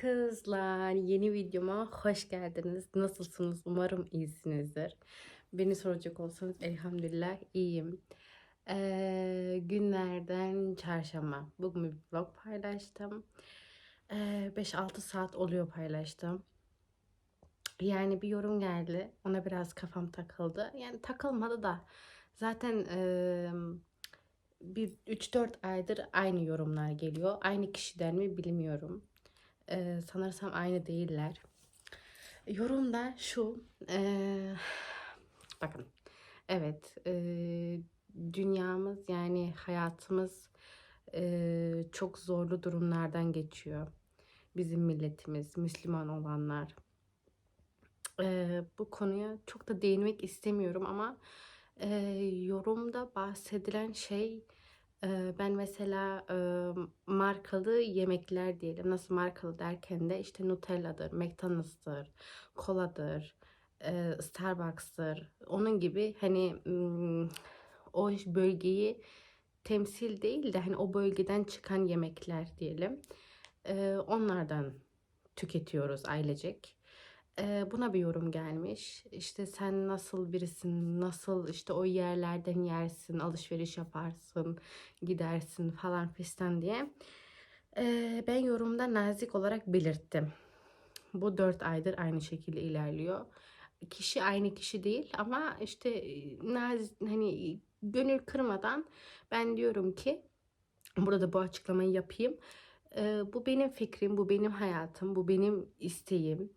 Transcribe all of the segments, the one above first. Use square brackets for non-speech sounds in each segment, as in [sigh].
Kızlar yeni videoma hoş geldiniz. Nasılsınız? Umarım iyisinizdir. Beni soracak olsanız elhamdülillah iyiyim. Ee, günlerden çarşamba. Bugün bir vlog paylaştım. Ee, 5-6 saat oluyor paylaştım. Yani bir yorum geldi. Ona biraz kafam takıldı. Yani takılmadı da. Zaten eee, bir 3-4 aydır aynı yorumlar geliyor. Aynı kişiden mi bilmiyorum. Eee, sanırsam aynı değiller. Yorum da şu. eee, bakın. Evet. eee, dünyamız yani hayatımız eee, çok zorlu durumlardan geçiyor. Bizim milletimiz, Müslüman olanlar. Eee, bu konuya çok da değinmek istemiyorum ama eee, yorumda bahsedilen şey ben mesela markalı yemekler diyelim. Nasıl markalı derken de işte Nutella'dır, McDonald's'tır, koladır, Starbucks'tır. Onun gibi hani o bölgeyi temsil değil de hani o bölgeden çıkan yemekler diyelim. Onlardan tüketiyoruz ailecek. Eee, buna bir yorum gelmiş. İşte sen nasıl birisin, nasıl işte o yerlerden yersin, alışveriş yaparsın, gidersin falan fistan diye. Eee, ben yorumda nazik olarak belirttim. Bu dört aydır aynı şekilde ilerliyor. Kişi aynı kişi değil ama işte e, naz hani gönül kırmadan ben diyorum ki burada da bu açıklamayı yapayım. Eee, bu benim fikrim, bu benim hayatım, bu benim isteğim.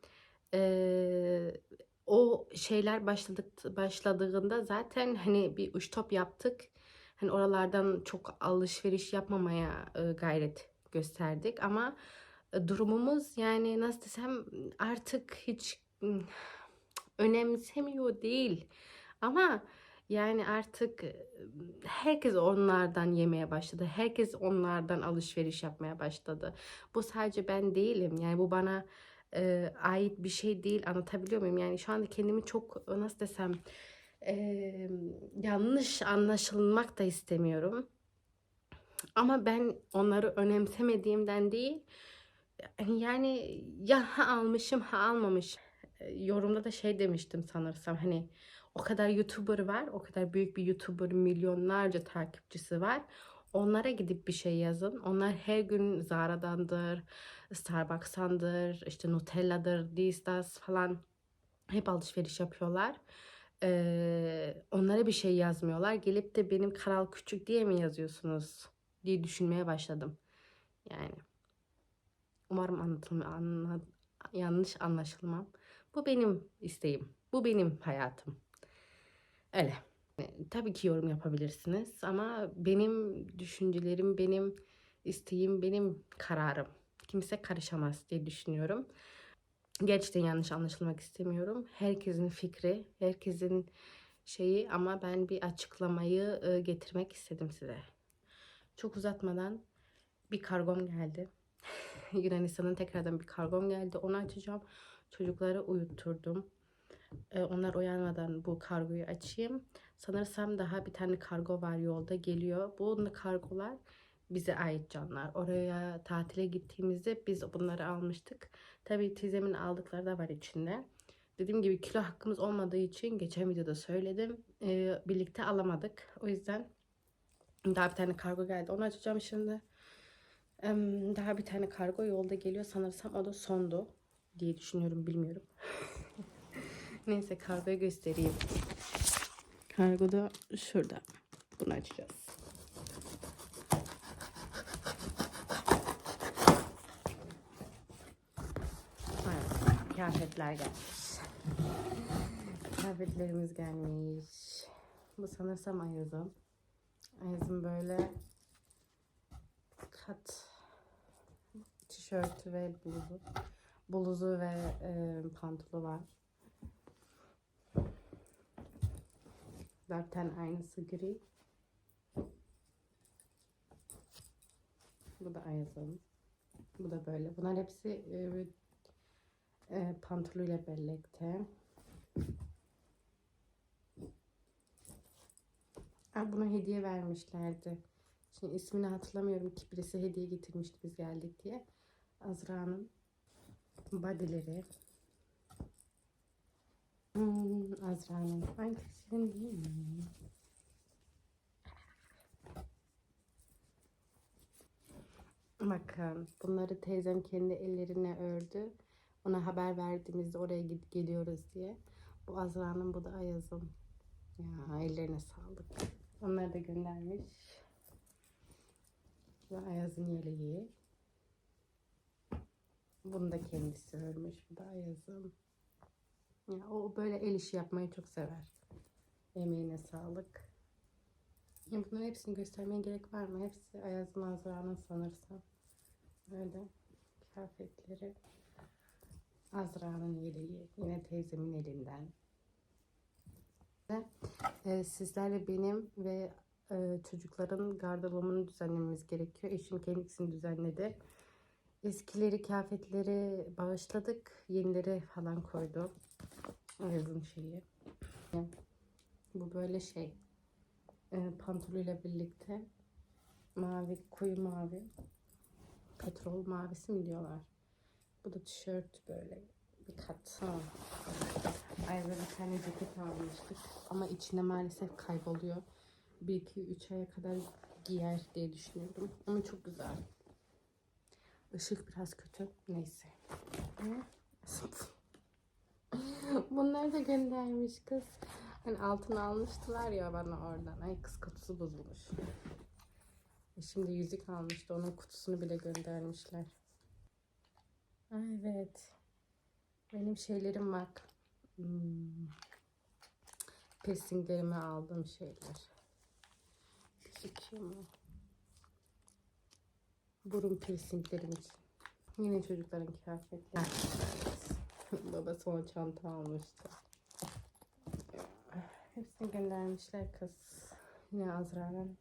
Eee, o şeyler başladık başladığında zaten hani bir uç top yaptık. Hani oralardan çok alışveriş yapmamaya e, gayret gösterdik ama e, durumumuz yani nasıl desem artık hiç önemsemiyor değil. Ama yani artık e, herkes onlardan yemeye başladı. Herkes onlardan alışveriş yapmaya başladı. Bu sadece ben değilim. Yani bu bana e, ait bir şey değil. Anlatabiliyor muyum? Yani şu anda kendimi çok nasıl desem e, yanlış anlaşılmak da istemiyorum. Ama ben onları önemsemediğimden değil. Yani ya ha almışım ha almamış. Yorumda da şey demiştim sanırsam hani o kadar YouTuber var, o kadar büyük bir YouTuber milyonlarca takipçisi var. Onlara gidip bir şey yazın. Onlar her gün Zara'dandır, Starbucks'tandır, işte Nutella'dır, Distas falan hep alışveriş yapıyorlar. Ee, onlara bir şey yazmıyorlar. Gelip de benim kanal küçük diye mi yazıyorsunuz diye düşünmeye başladım. Yani umarım anlatılma, anla, yanlış anlaşılmam. Bu benim isteğim. Bu benim hayatım. Öyle. Tabii ki yorum yapabilirsiniz ama benim düşüncelerim, benim isteğim, benim kararım. Kimse karışamaz diye düşünüyorum. Gerçekten yanlış anlaşılmak istemiyorum. Herkesin fikri, herkesin şeyi ama ben bir açıklamayı e, getirmek istedim size. Çok uzatmadan bir kargom geldi. [laughs] Yunanistan'ın tekrardan bir kargom geldi. Onu açacağım. Çocukları uyutturdum. Ee, onlar uyanmadan bu kargoyu açayım. Sanırsam daha bir tane kargo var yolda geliyor. Bu kargolar bize ait canlar. Oraya tatile gittiğimizde biz bunları almıştık. Tabii teyzemin aldıkları da var içinde. Dediğim gibi kilo hakkımız olmadığı için geçen videoda söyledim. Ee, birlikte alamadık. O yüzden daha bir tane kargo geldi. Onu açacağım şimdi. Em, Daha bir tane kargo yolda geliyor. Sanırsam o da sondu diye düşünüyorum. Bilmiyorum. [laughs] Neyse kargoyu göstereyim. Kargo da şurada. Bunu açacağız. Evet, gelmiş. Kıyafetlerimiz gelmiş. Bu sanırsam Ayaz'ın. Ayaz'ın böyle kat tişörtü ve bluzu. Bluzu ve e, pantolonu var. Zaten aynısı gri. Bu da Ayaz'ın. Bu da böyle. Bunlar hepsi e, e, pantolonuyla birlikte. Aa, buna hediye vermişlerdi. Şimdi ismini hatırlamıyorum ki birisi hediye getirmişti biz geldik diye. Azra'nın. Bodyleri. Hmm, Azra'nın. Ay senin değil mi? Bakın bunları teyzem kendi ellerine ördü. Ona haber verdiğimizde oraya gid geliyoruz diye. Bu Azra'nın bu da Ayaz'ın. Ya ellerine sağlık. Onları da göndermiş. Ve Ayaz'ın yeleği. Bunu da kendisi örmüş. Bu da Ayaz'ın. O böyle el işi yapmayı çok sever. Emeğine sağlık. Ya bunların hepsini göstermeye gerek var mı? Hepsi Ayaz'ın Azra'nın sanırsam. Böyle kıyafetleri. Azra'nın yeleği. Yine teyzemin elinden. Ve e, sizlerle benim ve e, çocukların gardırobunu düzenlememiz gerekiyor. Eşim kendisini düzenledi. Eskileri, kıyafetleri bağışladık. Yenileri falan koydu. Yazın şeyi. Bu böyle şey. E, pantoluyla birlikte. Mavi, koyu mavi. Petrol mavisi mi diyorlar. Bu da tişört böyle bir kat. Ha. Ayrıca bir tane ceket almıştık. Ama içinde maalesef kayboluyor. 1-2-3 aya kadar giyer diye düşünüyordum. Ama çok güzel. Işık biraz kötü. Neyse. Bunları da göndermiş kız. Hani altın almıştılar ya bana oradan. Ay kız kutusu bozulmuş. E Şimdi yüzük almıştı. Onun kutusunu bile göndermişler. Evet. Benim şeylerim bak. Hmm. Piercinglerime aldığım şeyler. Gözüküyor mu? Burun piercinglerim için. Yine çocukların kıyafetleri. Evet. [laughs] Babası ona çanta almıştı. Hepsini göndermişler kız. Yine Azra'nın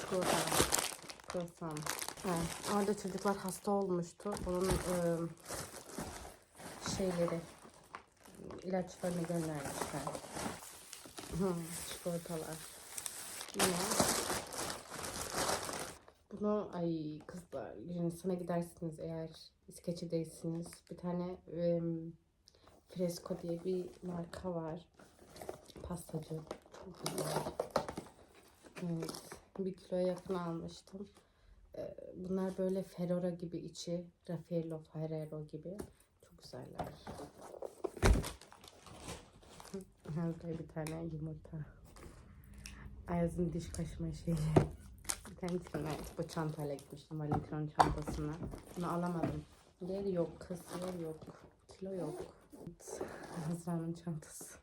çikolata. Croissant. Evet, orada çocuklar hasta olmuştu. Onun ıı, şeyleri ilaçlarını göndermişler. Çikolatalar. Yine bunu ay kızlar Yunanistan'a gidersiniz eğer İskeçe'deysiniz. Bir tane ım, Fresco diye bir marka var. Pastacı. Çok güzel. Evet. Bir kiloya yakın almıştım. Bunlar böyle Ferrora gibi içi. Raffaello Ferrero gibi. Çok güzeller. [laughs] Burada bir tane yumurta. Ayaz'ın diş kaşıma şeyi. Tanesine bu çantayla gitmiştim. Valentino'nun çantasına. Bunu alamadım. Yer yok. Kız yer yok. Kilo yok. Azra'nın çantası.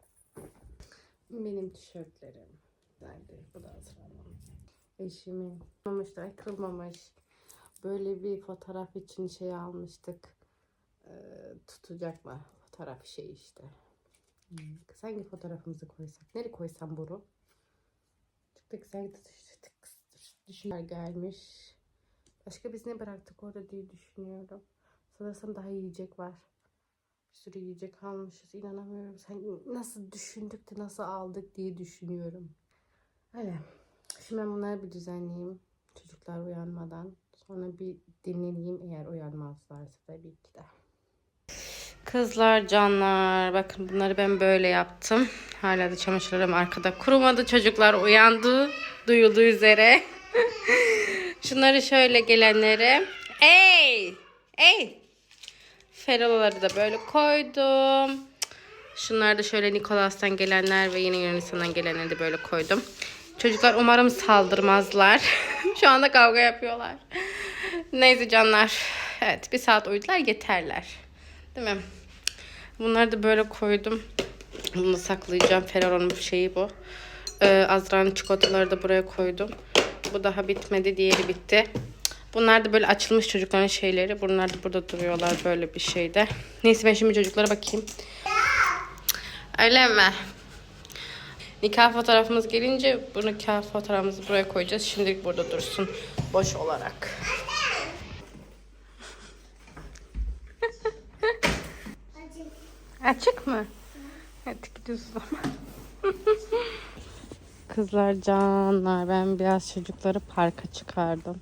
Benim tişörtlerim. Nerede? Bu da Azra'nın. Eşimin. Kırılmamış da kırılmamış. Böyle bir fotoğraf için şey almıştık. Ee, tutacak mı? Fotoğraf şey işte. Hmm. Hangi fotoğrafımızı koysak? Nereye koysam bunu? Çok da güzel düşünler gelmiş. Başka biz ne bıraktık orada diye düşünüyorum. Sanırsam daha yiyecek var. Bir sürü yiyecek almışız. İnanamıyorum. Sen nasıl düşündük de nasıl aldık diye düşünüyorum. Öyle. Şimdi ben bunları bir düzenleyeyim. Çocuklar uyanmadan. Sonra bir dinleneyim eğer uyanmazlarsa tabii ki de. Kızlar, canlar. Bakın bunları ben böyle yaptım. Hala da çamaşırlarım arkada kurumadı. Çocuklar uyandı. Duyulduğu üzere. [laughs] Şunları şöyle gelenlere. Ey! Ey! Ferolaları da böyle koydum. Şunları da şöyle Nikolas'tan gelenler ve yine Yunanistan'dan gelenleri de böyle koydum. Çocuklar umarım saldırmazlar. [laughs] Şu anda kavga yapıyorlar. Neyse canlar. Evet bir saat uyudular yeterler. Değil mi? Bunları da böyle koydum. Bunu saklayacağım. Ferraro'nun şeyi bu. Ee, Azra'nın çikolataları da buraya koydum. Bu daha bitmedi. Diğeri bitti. Bunlar da böyle açılmış çocukların şeyleri. Bunlar da burada duruyorlar böyle bir şeyde. Neyse ben şimdi çocuklara bakayım. Öyle mi? Nikah fotoğrafımız gelince bu nikah fotoğrafımızı buraya koyacağız. Şimdilik burada dursun. Boş olarak. Açık mı? Hadi gidiyoruz o zaman. [laughs] Kızlar canlar ben biraz çocukları parka çıkardım.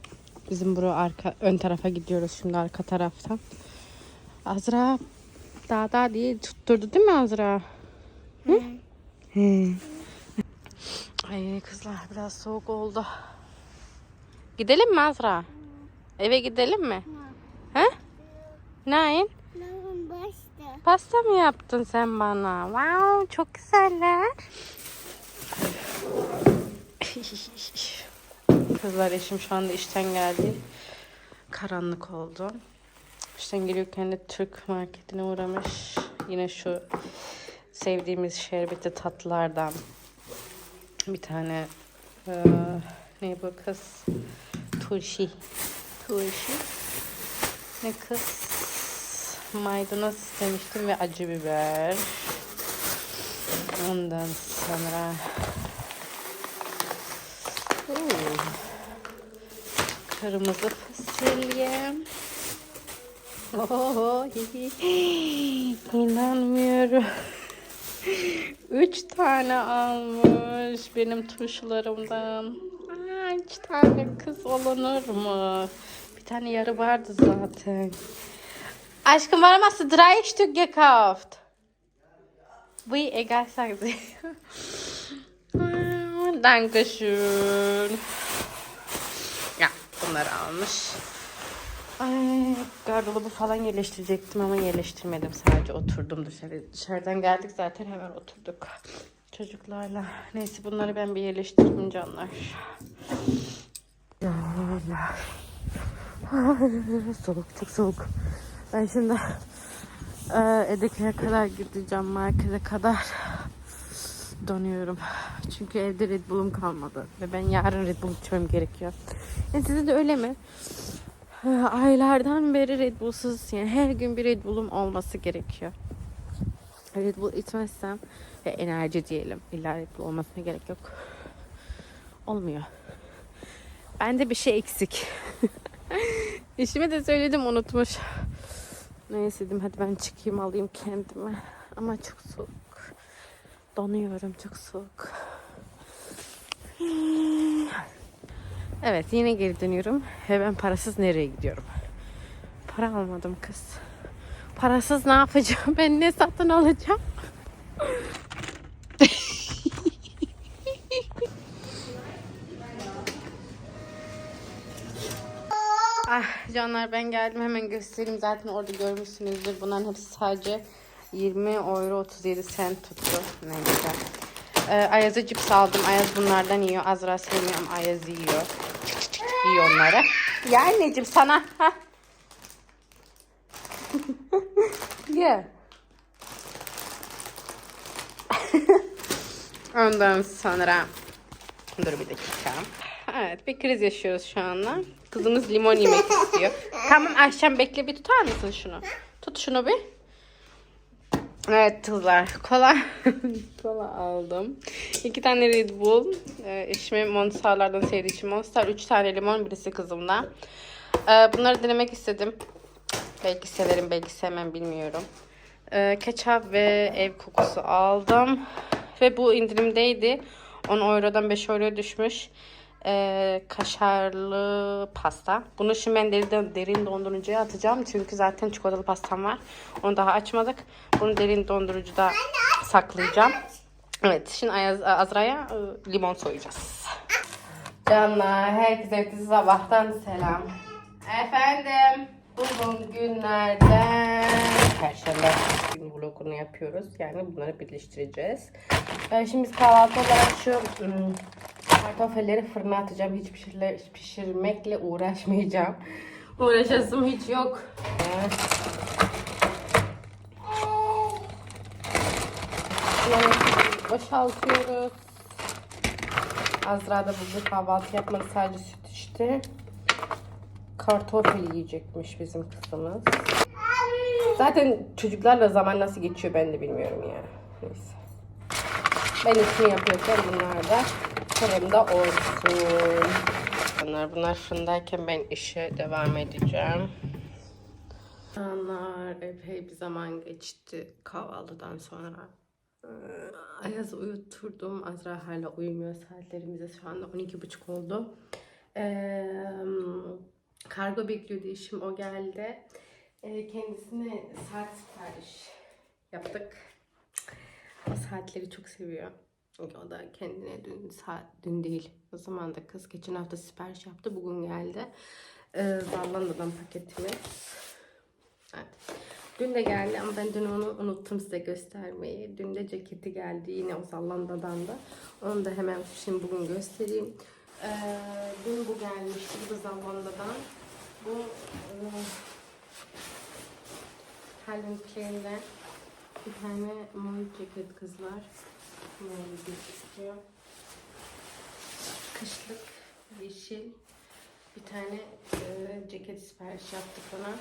Bizim bura arka ön tarafa gidiyoruz şimdi arka taraftan. Azra daha daha diye tutturdu değil mi Azra? Hı? He. Ay kızlar biraz soğuk oldu. Gidelim mi Azra? Eve gidelim mi? He? Nein? Pasta mı yaptın sen bana? Wow, çok güzeller. [laughs] Kızlar eşim şu anda işten geldi. Karanlık oldu. İşten gelirken de Türk marketine uğramış. Yine şu sevdiğimiz şerbetli tatlılardan bir tane eee ne bu kız? Turşi. Turşi. Ne kız? Maydanoz istemiştim ve acı biber. Ondan sonra kırmızı fasulye. Oho, inanmıyorum. Üç tane almış benim turşularımdan. Aa, üç tane kız olunur mu? Bir tane yarı vardı zaten. Aşkım hast du drei Stück gekauft? Wie, egal, sagen sie. [laughs] Dankeschön. Bunları almış. Ay, gardırobu falan yerleştirecektim ama yerleştirmedim. Sadece oturdum dışarı. Dışarıdan geldik zaten hemen oturduk. Çocuklarla. Neyse bunları ben bir yerleştireyim canlar. Canlar. soğuk çok soğuk. Ben şimdi e, Edeke'ye kadar gideceğim markete kadar donuyorum. [sighs] Çünkü evde Red Bull'um kalmadı. Ve ben yarın Red Bull içmem gerekiyor. Yani size de öyle mi? E, [sighs] aylardan beri Red Bull'suz yani her gün bir Red Bull'um olması gerekiyor. Red Bull içmezsem ve enerji diyelim. İlla Red Bull olmasına gerek yok. Olmuyor. Bende bir şey eksik. [laughs] Eşime de söyledim unutmuş. Neyse dedim hadi ben çıkayım alayım kendime. Ama çok soğuk. Donuyorum çok soğuk. Evet yine geri dönüyorum. Ve ben parasız nereye gidiyorum? Para almadım kız. Parasız ne yapacağım? Ben ne satın alacağım? Ah canlar ben geldim hemen göstereyim zaten orada görmüşsünüzdür. Bunların hepsi sadece 20 euro 37 cent tuttu. Neyse. Ee, Ayaz'a cips aldım. Ayaz bunlardan yiyor. Azra sevmiyor ama Ayaz yiyor. Çık çık çık yiyor onları. Ya anneciğim sana. [laughs] Ye. [laughs] Ondan sonra dur bir dakika. Evet bir kriz yaşıyoruz şu anda. Kızımız limon yemek istiyor. Tamam Ayşem bekle bir tutar mısın şunu? Tut şunu bir. Evet kızlar kola [laughs] kola aldım. İki tane Red Bull. Ee, eşime Monster'lardan sevdiği için Monster. Üç tane limon birisi kızımda. Ee, bunları denemek istedim. Belki severim belki sevmem bilmiyorum. Ee, ketçap ve ev kokusu aldım. Ve bu indirimdeydi. 10 eurodan 5 euroya düşmüş. Ee, kaşarlı pasta. Bunu şimdi ben derin, derin dondurucuya atacağım. Çünkü zaten çikolatalı pastam var. Onu daha açmadık. Bunu derin dondurucuda saklayacağım. Evet şimdi Ayaz, Azra'ya e, limon soyacağız. Canlar herkese herkese sabahtan selam. Efendim bugün günlerden Perşembe gün vlogunu yapıyoruz. Yani bunları birleştireceğiz. Ee, şimdi biz kahvaltı olarak şu ım, kartofeleri fırına atacağım. Hiç pişirle, pişirmekle uğraşmayacağım. Uğraşasım hiç yok. Evet. Boşaltıyoruz. Azra da bugün kahvaltı yapmadı sadece süt içti. Kartoffel yiyecekmiş bizim kızımız. Zaten çocuklarla zaman nasıl geçiyor ben de bilmiyorum ya. Neyse. Ben işimi yapıyorken bunlar da fırında olsun. Bunlar, bunlar fırındayken ben işe devam edeceğim. Anlar epey bir zaman geçti kahvaltıdan sonra. Ayaz'ı uyuturdum. Azra hala uyumuyor. Saatlerimize şu anda 12.30 oldu. Ee, kargo bekliyordu işim o geldi. Ee, kendisine saat sipariş yaptık. O saatleri çok seviyor. O da kendine dün dün değil. O zaman da kız geçen hafta sipariş yaptı. Bugün geldi. Ee, paketimiz. Evet. Dün de geldi ama ben dün onu unuttum size göstermeyi. Dün de ceketi geldi yine o Zallanda'dan da. Onu da hemen şimdi bugün göstereyim. Ee, dün bu gelmişti. Bu da Zallanda'dan. Bu e, Calvin Klein'den bir tane mor ceket kızlar. Böyle gözüküyor. Kışlık yeşil bir tane e, ceket sipariş yaptık ona.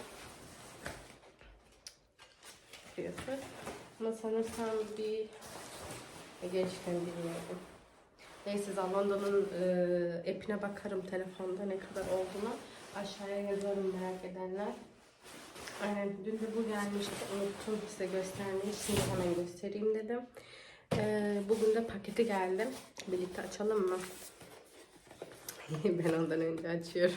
Fiyatı. Ama sanırsam bir e, gerçekten bilmiyorum. Neyse Zallanda'nın e, app'ine bakarım telefonda ne kadar olduğunu. Aşağıya yazarım merak edenler. Aynen dün de bu gelmişti. Unuttum size göstermeyi. Şimdi hemen göstereyim dedim. Ee, bugün de paketi geldi. Birlikte açalım mı? [laughs] ben ondan önce açıyorum.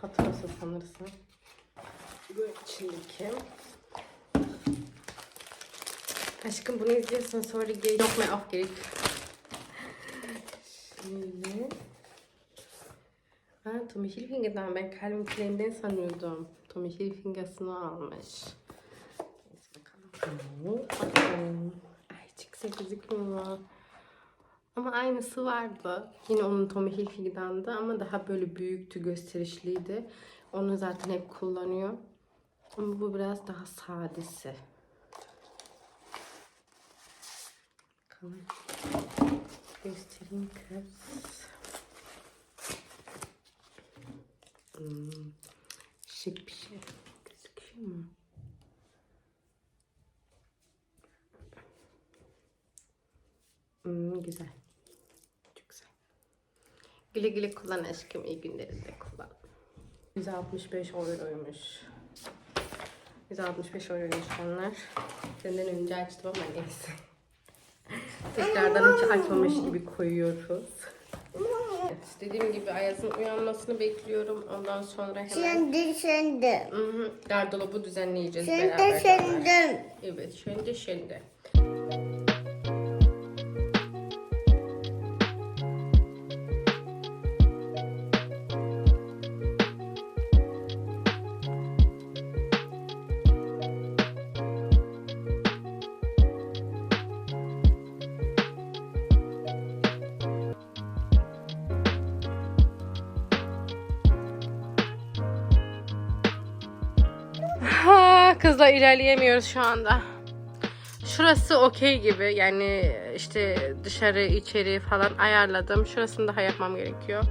Faturası sanırsam. Bu içindeki. Aşkım bunu izliyorsan sonra gel. Yok mu af gerek. Şöyle. Ha Tommy Hilfinger'dan ben Calvin Klein'den sanıyordum. Tommy Hilfinger'sını almış. Neyse bakalım. Bakalım. Ay güzel gözükmüyor. Ama aynısı vardı. Yine onun Tommy Hilfiger'dandı ama daha böyle büyüktü, gösterişliydi. Onu zaten hep kullanıyor. Ama bu biraz daha sadesi. Bakalım. Göstereyim kız. Hmm. Şık bir şey. Gözüküyor mu? Hmm, güzel. Çok güzel. Güle güle kullan aşkım. İyi günlerinde kullan. 165 euroymuş. 165 euroymuş onlar. Senden önce açtım ama neyse. Tekrardan hiç açmamış gibi koyuyoruz. Dediğim gibi Ayaz'ın uyanmasını bekliyorum. Ondan sonra hemen Şimdi şimdi. Hı hı, gardırobu düzenleyeceğiz Şimdi beraber. şimdi. Evet, şimdi şimdi. Ha, kızla ilerleyemiyoruz şu anda. Şurası okey gibi. Yani işte dışarı içeri falan ayarladım. Şurasını daha yapmam gerekiyor.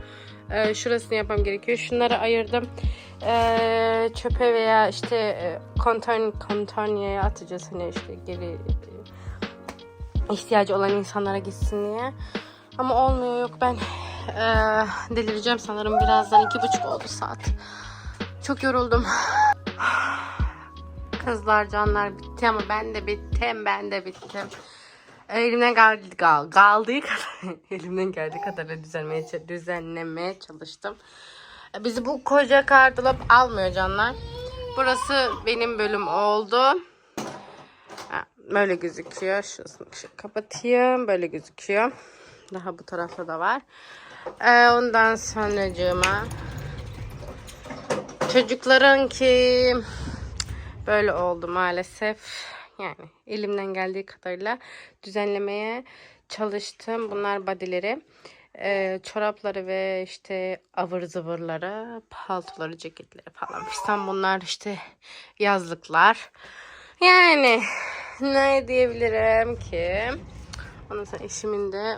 Ee, şurasını yapmam gerekiyor. Şunları ayırdım. Ee, çöpe veya işte e, konton kontonyaya atacağız. Hani işte geri ihtiyacı olan insanlara gitsin diye. Ama olmuyor yok ben e, delireceğim sanırım birazdan iki buçuk oldu saat. Çok yoruldum. Kızlar canlar bitti ama ben de bittim ben de bittim. Elimden geldi gal, kaldığı kadar [laughs] elimden geldiği kadarıyla düzenlemeye, düzenlemeye çalıştım. Bizi bu koca kardolap almıyor canlar. Burası benim bölüm oldu. Böyle gözüküyor. Şurasını kapatayım. Böyle gözüküyor. Daha bu tarafta da var. Ee, ondan sonracığıma çocukların ki böyle oldu maalesef. Yani elimden geldiği kadarıyla düzenlemeye çalıştım. Bunlar bodyleri. Ee, çorapları ve işte avır zıvırları, paltoları, ceketleri falan fistan bunlar işte yazlıklar. Yani ne diyebilirim ki? Ondan sonra eşimin de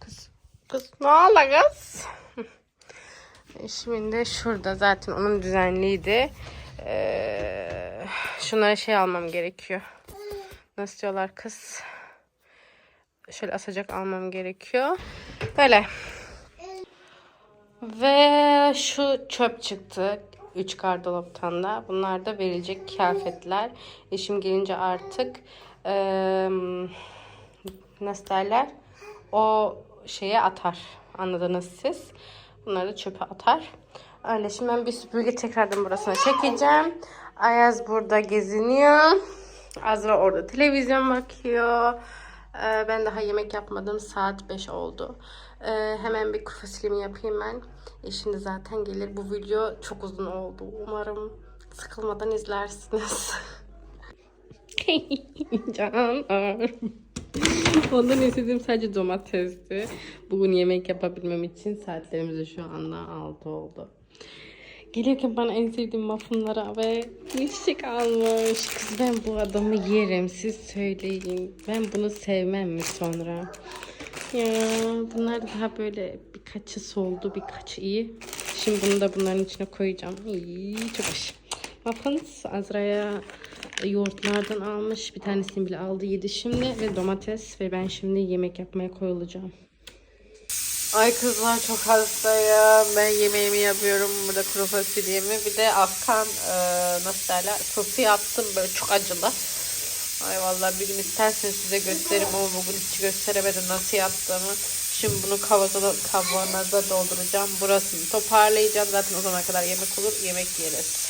kız kız ne oldu kız? [laughs] Eşimin de şurada zaten onun düzenliydi. Ee, şunlara şey almam gerekiyor. Nasıl diyorlar kız? Şöyle asacak almam gerekiyor. Böyle. Ve şu çöp çıktı. 3 gardolaptan da. Bunlar da verilecek kıyafetler. Eşim gelince artık eee, nasıl derler o şeye atar. Anladınız siz. Bunları da çöpe atar. Öyle şimdi ben bir süpürge tekrardan burasına çekeceğim. Ayaz burada geziniyor. Azra orada televizyon bakıyor. Ee, ben daha yemek yapmadım. Saat 5 oldu. Ee, hemen bir kuru fasulyemi yapayım ben. E şimdi zaten gelir. Bu video çok uzun oldu. Umarım sıkılmadan izlersiniz. [laughs] Canlar. Ondan istediğim sadece domatesti. Bugün yemek yapabilmem için saatlerimiz de şu anda 6 oldu. Gelirken bana en sevdiğim muffinlara ve çiçek almış. Kız ben bu adamı yerim siz söyleyin. Ben bunu sevmem mi sonra? Ya bunlar daha böyle birkaçı soldu birkaçı iyi. Şimdi bunu da bunların içine koyacağım. İyi, çok hoş. Muffins Azra'ya yoğurtlardan almış. Bir tanesini bile aldı yedi şimdi ve domates ve ben şimdi yemek yapmaya koyulacağım. Ay kızlar çok hastayım. Ben yemeğimi yapıyorum. Burada kuru fasulyemi. Bir de Afgan e, nasıl derler sosu yaptım. Böyle çok acılı. Ay vallahi bir gün isterseniz size gösteririm ama bugün hiç gösteremedim nasıl yaptığımı. Şimdi bunu kavanoza, kavanoza dolduracağım. Burasını toparlayacağım. Zaten o zamana kadar yemek olur. Yemek yeriz.